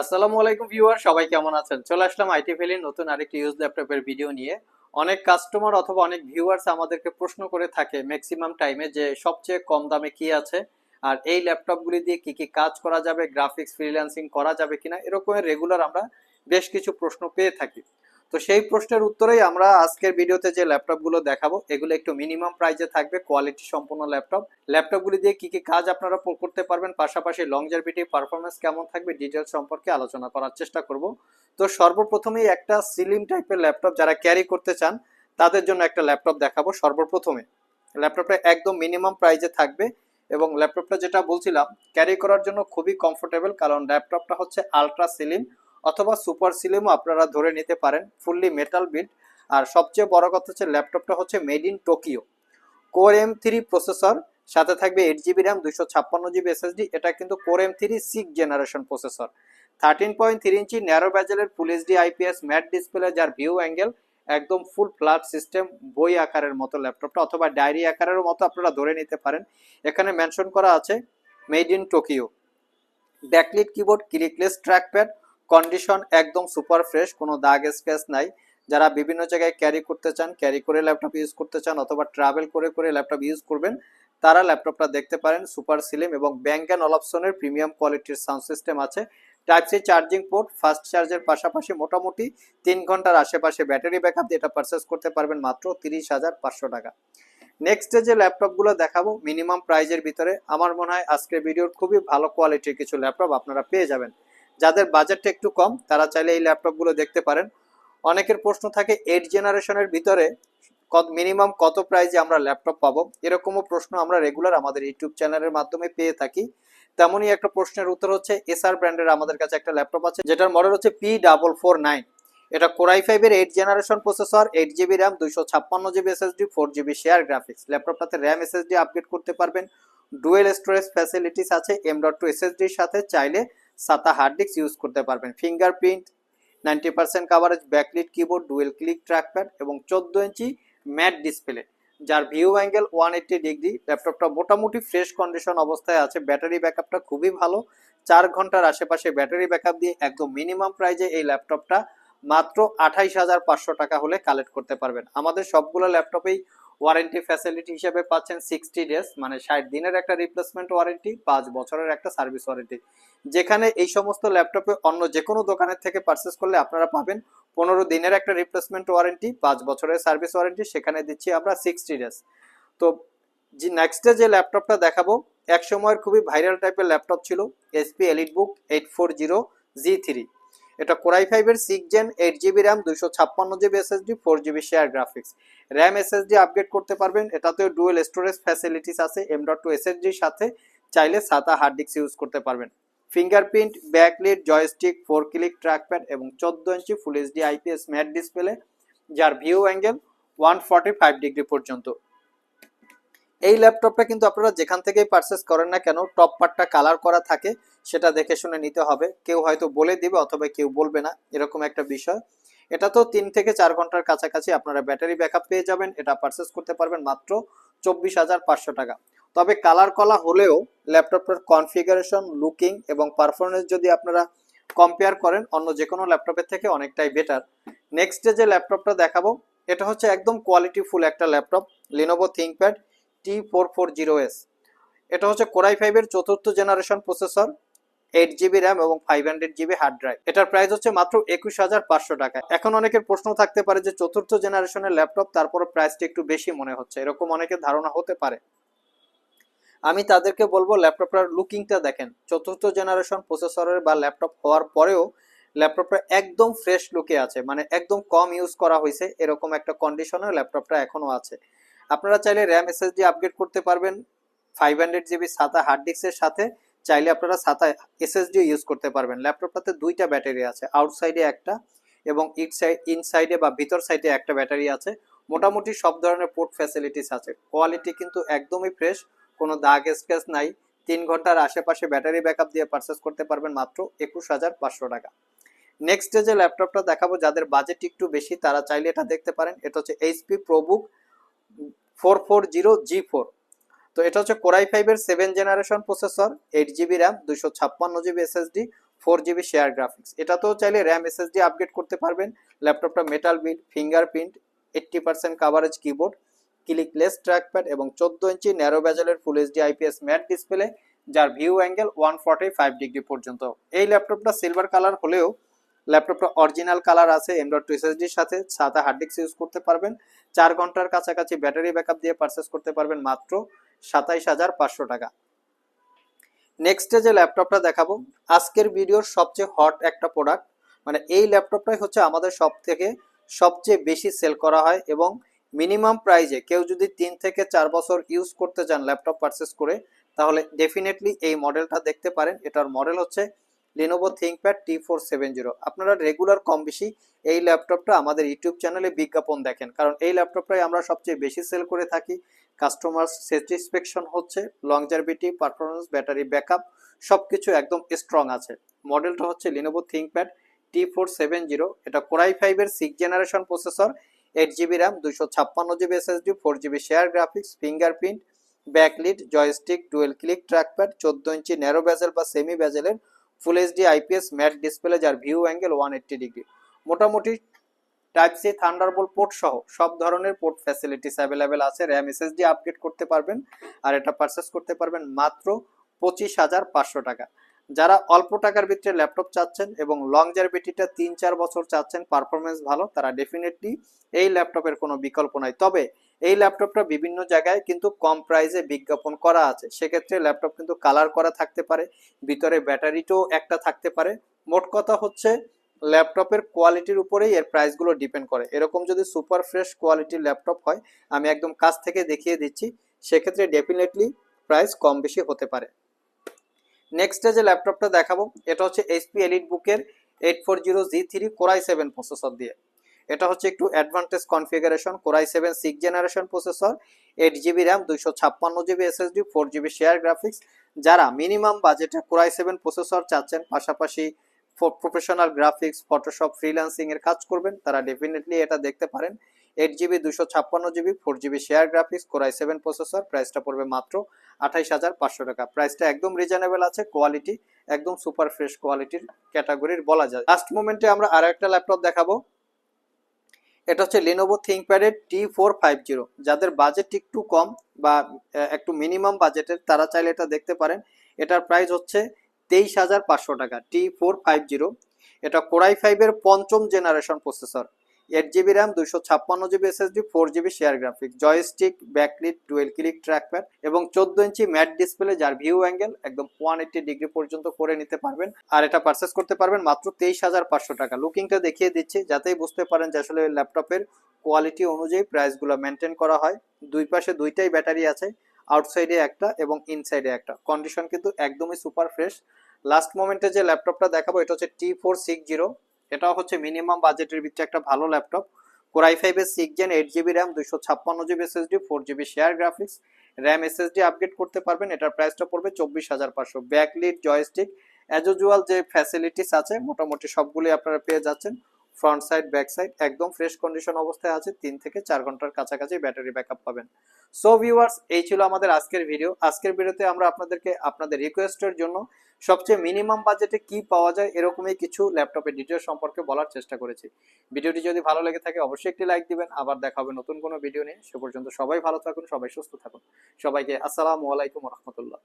আসসালামু আলাইকুম ভিউয়ার, সবাই কেমন আছেন? চলে আসলাম আইটি ভ্যালির নতুন আরেকটি ইউজ ল্যাপটপের ভিডিও নিয়ে। অনেক কাস্টমার অথবা অনেক ভিউয়ার্স আমাদেরকে প্রশ্ন করে থাকে ম্যাক্সিমাম টাইমে যে সবচেয়ে কম দামে কি আছে, আর এই ল্যাপটপগুলি দিয়ে কি কি কাজ করা যাবে গ্রাফিক্স ফ্রিল্যান্সিং করা যাবে কিনা, এরকমের রেগুলার আমরা বেশ কিছু প্রশ্ন পেয়ে থাকি। তো সেই প্রশ্নের উত্তরেই আমরা আজকের ভিডিওতে যে ল্যাপটপগুলো দেখাবো, এগুলো একটু মিনিমাম প্রাইসে থাকবে কোয়ালিটি সম্পন্ন ল্যাপটপ। ল্যাপটপগুলি দিয়ে কি কি কাজ আপনারা করতে পারবেন, পাশাপাশি লংজারভিটি পারফরমেন্স কেমন থাকবে ডিটেলস সম্পর্কে আলোচনা করার চেষ্টা করব। তো সর্বপ্রথমেই একটা সিলিম টাইপের ল্যাপটপ যারা ক্যারি করতে চান, তাদের জন্য একটা ল্যাপটপ দেখাবো সর্বপ্রথমে। ল্যাপটপটা একদম মিনিমাম প্রাইসে থাকবে এবং ল্যাপটপটা যেটা বলছিলাম ক্যারি করার জন্য খুবই কমফোর্টেবল কারণ ল্যাপটপটা হচ্ছে আলট্রা সিলিম অথবা সুপার সিলিমও আপনারা ধরে নিতে পারেন, ফুললি মেটাল বিল্ড আর সবচেয়ে বড় কথা হচ্ছে, ল্যাপটপটা হচ্ছে made in Tokyo core M three processor সাথে থাকবে এইট জিবি র্যাম দুশো ছাপ্পান্ন জিবি এসএসডি এটা কিন্তু core M three six generation processor thirteen point three ইঞ্চি narrow ব্যাজেলের full HD IPS matte display যার ভিউ অ্যাঙ্গেল একদম ফুল ফ্ল্যাট সিস্টেম বই আকারের মতো ল্যাপটপটা, অথবা ডায়েরি আকারের মতো আপনারা ধরে নিতে পারেন। এখানে মেনশন করা আছে made in Tokyo backlit keyboard clickless trackpad condition একদম সুপার ফ্রেশ কোনো দাগ স্ক্র্যাচ নাই। যারা বিভিন্ন জায়গায় ক্যারি করতে চান ক্যারি করে ল্যাপটপ ইউজ করতে চান অথবা ট্রাভেল করে করে ল্যাপটপ ইউজ করবেন, তারা ল্যাপটপটা দেখতে পারেন সুপার সিলিম এবং ব্যাঙ্ক অ্যান্ড অলাপসনের প্রিমিয়াম কোয়ালিটির সাউন্ড সিস্টেম আছে। Type C charging port fast চার্জের পাশাপাশি মোটামুটি তিন ঘণ্টার আশেপাশে ব্যাটারি ব্যাকআপ এটা পারচেস করতে পারবেন মাত্র তিরিশ হাজার পাঁচশো টাকা। নেক্সট যে ল্যাপটপগুলো দেখাবো মিনিমাম প্রাইজের ভিতরে, আমার মনে হয় আজকের ভিডিওর খুবই ভালো কোয়ালিটির কিছু ল্যাপটপ আপনারা পেয়ে যাবেন। যাদের বাজেটটা একটু কম, তারা চাইলে এই ল্যাপটপগুলো দেখতে পারেন। অনেকের প্রশ্ন থাকে এইট জেনারেশনের ভিতরে কত মিনিমাম কত প্রাইজে আমরা ল্যাপটপ পাবো? এরকমও প্রশ্ন আমরা রেগুলার আমাদের ইউটিউব চ্যানেলের মাধ্যমে পেয়ে থাকি। তেমনই একটা প্রশ্নের উত্তর হচ্ছে এসআর ব্র্যান্ডের আমাদের কাছে একটা ল্যাপটপ আছে, যেটার মডেল হচ্ছে পি ডাবল ফোর নাইন এটা কোরাই ফাইভের eight generation processor eight GB RAM দুইশো ছাপ্পান্ন GB SSD four GB share graphics ল্যাপটপটাতে RAM SSD upgrade করতে পারবেন। ডুয়েল স্টোরেজ ফ্যাসিলিটিস আছে এম ডট টু এসএসডির সাথে। চাইলে সাতা হার্ড ডিস্ক ইউজ করতে পারবেন। Fingerprint ninety percent coverage backlit keyboard dual click trackpad এবং চোদ্দ ইঞ্চি ম্যাট ডিসপ্লে যার view angle one eighty degree ল্যাপটপটা মোটামুটি ফ্রেশ কন্ডিশন অবস্থায় আছে ব্যাটারি ব্যাকআপটা খুবই ভালো। চার ঘণ্টার আশেপাশে ব্যাটারি ব্যাকআপ দিয়ে একদম মিনিমাম প্রাইজে এই ল্যাপটপটা মাত্র আঠাইশ হাজার পাঁচশো টাকা হলে কালেক্ট করতে পারবেন। আমাদের সবগুলো ল্যাপটপেই ওয়ারেন্টি ফ্যাসিলিটি হিসেবে পাচ্ছেন সিক্সটি ডেজ মানে ষাট দিনের একটা রিপ্লেসমেন্ট ওয়ারেন্টি পাঁচ বছরের একটা সার্ভিস ওয়ারেন্টি যেখানে এই সমস্ত ল্যাপটপে অন্য যে কোনো দোকানের থেকে পারচেস করলে আপনারা পাবেন পনেরো দিনের একটা রিপ্লেসমেন্ট ওয়ারেন্টি পাঁচ বছরের সার্ভিস ওয়ারেন্টি সেখানে দিচ্ছি আমরা সিক্সটি ডেজ তো যে নেক্সটে যে ল্যাপটপটা দেখাবো, এক সময়ের খুবই ভাইরাল টাইপের ল্যাপটপ ছিল SP EliteBook eight four zero G three এটা কোরাই ফাইভের six gen eight GB RAM দুইশো ছাপ্পান্ন GB SSD four GB share graphics RAM SSD upgrade করতে পারবেন, এটাতেও ডুয়েল স্টোরেজ ফ্যাসিলিটিস আছে এম ডট টু এসএসডির সাথে চাইলে সাতা হার্ড ডিস্ক ইউজ করতে পারবেন। Fingerprint backlit joystick four click trackpad এবং চোদ্দ ইঞ্চি full HD IPS matte display যার view angle one forty five degree পর্যন্ত। এই ল্যাপটপটা কিন্তু আপনারা যেখান থেকেই পারচেস করেন না কেন টপ পার্টটা কালার করা থাকে, সেটা দেখে শুনে নিতে হবে। কেউ হয়তো বলে দিবে অথবা কেউ বলবে না, এরকম একটা বিষয়। এটা তো তিন থেকে চার ঘণ্টার কাছাকাছি আপনারা ব্যাটারি ব্যাকআপ পেয়ে যাবেন, এটা পারচেস করতে পারবেন মাত্র চব্বিশ হাজার পাঁচশো টাকা। তবে কালার কলা হলেও ল্যাপটপের কনফিগারেশন লুকিং এবং পারফরমেন্স যদি আপনারা কম্পেয়ার করেন, অন্য যে কোনো ল্যাপটপের থেকে অনেকটাই বেটার নেক্সট যে ল্যাপটপটা দেখাবো, এটা হচ্ছে একদম কোয়ালিটিফুল একটা laptop Lenovo ThinkPad T four four zero S এটা হচ্ছে কোরাই ফাইভের চতুর্থ generation processor eight GB RAM এবং five hundred GB hard drive এটার প্রাইস হচ্ছে মাত্র একুশ হাজার পাঁচশো টাকা। এখন অনেকের প্রশ্ন থাকতে পারে যে চতুর্থ জেনারেশনের ল্যাপটপ তারপরে প্রাইসটা একটু বেশি মনে হচ্ছে। এরকম অনেকের ধারণা হতে পারে। আমি তাদেরকে বলব ল্যাপটপটার লুকিংটা দেখেন। চতুর্থ জেনারেশন প্রসেসরের বা ল্যাপটপ হওয়ার পরেও ল্যাপটপটা একদম ফ্রেশ লুকে আছে। মানে একদম কম ইউজ করা হয়েছে। এরকম একটা কন্ডিশনে ল্যাপটপটা এখনও আছে। আপনারা চাইলে র্যাম এসএসডি আপগ্রেড করতে পারবেন five hundred GB SATA hard ডিস্কের সাথে। চাইলে আপনারা সাতা এসএসডি ইউজ করতে পারবেন। ল্যাপটপটাতে দুইটা ব্যাটারি আছে আউটসাইডে একটা এবং ইনসাইডে বা ভিতর সাইডে একটা ব্যাটারি আছে। মোটামুটি সব ধরনের পোর্ট ফ্যাসিলিটিস আছে। কোয়ালিটি কিন্তু একদমই ফ্রেশ কোনো দাগ স্ক্র্যাচ নাই। তিন ঘণ্টার আশেপাশে ব্যাটারি ব্যাকআপ দিয়ে পারচেস করতে পারবেন মাত্র একুশ হাজার পাঁচশো টাকা। নেক্সট যে ল্যাপটপটা দেখাবো, যাদের বাজেট একটু বেশি, তারা চাইলে এটা দেখতে পারেন। এটা হচ্ছে HP ProBook four four zero G four তো এটা হচ্ছে কোরাই ফাইভের seven generation processor eight GB RAM দুইশো ছাপ্পান্ন GB SSD four GB share graphics এটাতেও চাইলে র্যাম এসএসডি আপগ্রেড করতে পারবেন। ল্যাপটপটা metal build fingerprint eighty percent coverage keyboard clickless trackpad এবং চোদ্দ ইঞ্চি narrow ব্যাজেলের full HD IPS matte display যার view angle one forty five degree পর্যন্ত। এই ল্যাপটপটা সিলভার কালার হলেও ল্যাপটপটা অরিজিনাল কালার আছে এন্ড্রয়েড টু এসএসডির সাথে সাথে হার্ড ডিস্ক ইউজ করতে পারবেন। চার ঘণ্টার কাছাকাছি ব্যাটারি ব্যাকআপ দিয়ে পারচেস করতে পারবেন মাত্র সাতাইশ হাজার পাঁচশো টাকা। নেক্সটে যে ল্যাপটপটা দেখাবো, আজকের ভিডিওর সবচেয়ে হট একটা প্রোডাক্ট মানে এই ল্যাপটপটাই হচ্ছে আমাদের সব থেকে সবচেয়ে বেশি সেল করা হয় এবং মিনিমাম প্রাইজে কেউ যদি তিন থেকে চার বছর ইউজ করতে চান ল্যাপটপ পারচেস করে, তাহলে ডেফিনেটলি এই মডেলটা দেখতে পারেন। এটার মডেল হচ্ছে Lenovo ThinkPad T four seven zero আপনারা রেগুলার কম বেশি এই ল্যাপটপটা আমাদের ইউটিউব চ্যানেলে বিজ্ঞাপন দেখেন। কারণ এই ল্যাপটপটাই আমরা সবচেয়ে বেশি সেল করে থাকি। কাস্টমার স্যাটিসফ্যাকশন হচ্ছে লংজারভিটি পারফরমেন্স ব্যাটারি ব্যাকআপ সব কিছু একদম স্ট্রং আছে। মডেলটা হচ্ছে Lenovo ThinkPad T four seven zero এটা কোরাই ফাইভের six generation processor eight GB RAM দুইশো ছাপ্পান্ন GB SSD four GB share graphics fingerprint backlit joystick dual click trackpad চোদ্দ ইঞ্চি ন্যারো ব্যাজেল বা semi ব্যাজেলের full HD IPS matte display যার view angle one eighty degree মোটামুটি type C Thunderbolt port সহ সব ধরনের port facilities available আছে। RAM SSD upgrade করতে পারবেন আর এটা পারচেস করতে পারবেন মাত্র পঁচিশ হাজার পাঁচশো টাকা। যারা অল্প টাকার ভিতরে ল্যাপটপ চাচ্ছেন এবং লং জারবিটিটা তিন চার বছর চাচ্ছেন পারফরমেন্স ভালো, তারা ডেফিনেটলি এই ল্যাপটপের কোনো বিকল্প নাই। তবে এই ল্যাপটপটা বিভিন্ন জায়গায় কিন্তু কম প্রাইসে বিজ্ঞাপন করা আছে। সেক্ষেত্রে ল্যাপটপ কিন্তু কালার করা থাকতে পারে, ভিতরে ব্যাটারিটাও একটা থাকতে পারে। মোট কথা হচ্ছে ল্যাপটপের কোয়ালিটির উপরেই এর প্রাইসগুলো ডিপেন্ড করে। এরকম যদি সুপার ফ্রেশ কোয়ালিটির ল্যাপটপ হয়, আমি একদম কাছ থেকে দেখিয়ে দিচ্ছি, সেক্ষেত্রে ডেফিনেটলি প্রাইস কম বেশি হতে পারে। নেক্সটে যে ল্যাপটপটা দেখাবো, এটা হচ্ছে এইচপি এলিট বুকের eight four zero G three core i seven processor দিয়ে। এটা হচ্ছে একটু advantage configuration core i seven six generation processor eight GB RAM দুইশো ছাপ্পান্ন GB SSD four GB share graphics যারা মিনিমাম বাজেটে কোরাই সেভেন প্রসেসর চাচ্ছেন, পাশাপাশি প্রফেশনাল গ্রাফিক্স ফটোশপ ফ্রিল্যান্সিং এর কাজ করবেন, তারা ডেফিনেটলি এটা দেখতে পারেন। এইট জিবি দুশো ছাপ্পান্ন GB four GB share graphics core i seven processor প্রাইসটা পড়বে মাত্র আঠাইশ হাজার পাঁচশো টাকা। প্রাইসটা একদম রিজনেবল আছে কোয়ালিটি একদম সুপার ফ্রেশ কোয়ালিটির ক্যাটাগরির বলা যায়। লাস্ট মোমেন্টে আমরা আরও একটা ল্যাপটপ দেখাবো। এটা হচ্ছে লেনোভো থিঙ্কপ্যাডের টি ফোর ফাইভ জিরো যাদের বাজেট একটু কম বা একটু মিনিমাম বাজেটের তারা চাইলে এটা দেখতে পারেন। এটার প্রাইস হচ্ছে তেইশ হাজার পাঁচশো টাকা টি ফোর ফাইভ জিরো এটা কোরাই ফাইভের পঞ্চম generation processor eight GB RAM দুইশো ছাপ্পান্ন GB SSD four GB share graphic joystick backlit dual click trackpad এবং চোদ্দ ইঞ্চি ম্যাট ডিসপ্লে যার ভিউ অ্যাঙ্গেল একদম ওয়ান এইটি ডিগ্রি পর্যন্ত করে নিতে পারবেন। আর এটা পারচেস করতে পারবেন মাত্র তেইশ হাজার পাঁচশো টাকা। লুকিংটা দেখিয়ে দিচ্ছি যাতেই বুঝতে পারেন যে আসলে ল্যাপটপের কোয়ালিটি অনুযায়ী প্রাইসগুলো মেনটেন করা হয়। দুই পাশে দুইটাই ব্যাটারি আছে আউটসাইডে একটা এবং ইনসাইডে একটা। কন্ডিশন কিন্তু একদমই সুপার ফ্রেশ লাস্ট মোমেন্টে যে ল্যাপটপটা দেখাবো, এটা হচ্ছে টি ফোর সিক্স জিরো এটাও হচ্ছে মিনিমাম বাজেটের ভিত্তি একটা ভালো ল্যাপটপ কোরাই ফাইভের six gen eight GB RAM দুইশো ছাপ্পান্ন GB SSD four GB share graphics RAM SSD upgrade করতে পারবেন। এটার প্রাইসটা পড়বে চব্বিশ হাজার পাঁচশো। ব্যাকলিট জয়স্টিক অ্যাজ যে ফ্যাসিলিটিস আছে, মোটামুটি সবগুলি আপনারা পেয়ে যাচ্ছেন। ফ্রন্ট সাইড, ব্যাক সাইড, একদম ফ্রেশ কন্ডিশন অবস্থায় আছে, তিন থেকে চার ঘণ্টার কাছাকাছি ব্যাটারি ব্যাকআপ পাবেন। সো ভিউয়ার্স এই ছিল আমাদের আজকের ভিডিও আজকের ভিডিওতে আমরা আপনাদেরকে আপনাদের রিকোয়েস্টের জন্য সবচেয়ে মিনিমাম বাজেটে কি পাওয়া যায় এরকমই কিছু ল্যাপটপের ডিটেল সম্পর্কে বলার চেষ্টা করেছি। ভিডিওটি যদি ভালো লেগে থাকে, অবশ্যই একটি লাইক দিবেন। আবার দেখা হবে নতুন কোনো ভিডিও নিয়ে। সে পর্যন্ত সবাই ভালো থাকুন, সবাই সুস্থ থাকুন। সবাইকে আসসালামু আলাইকুম রহমতুল্লাহ।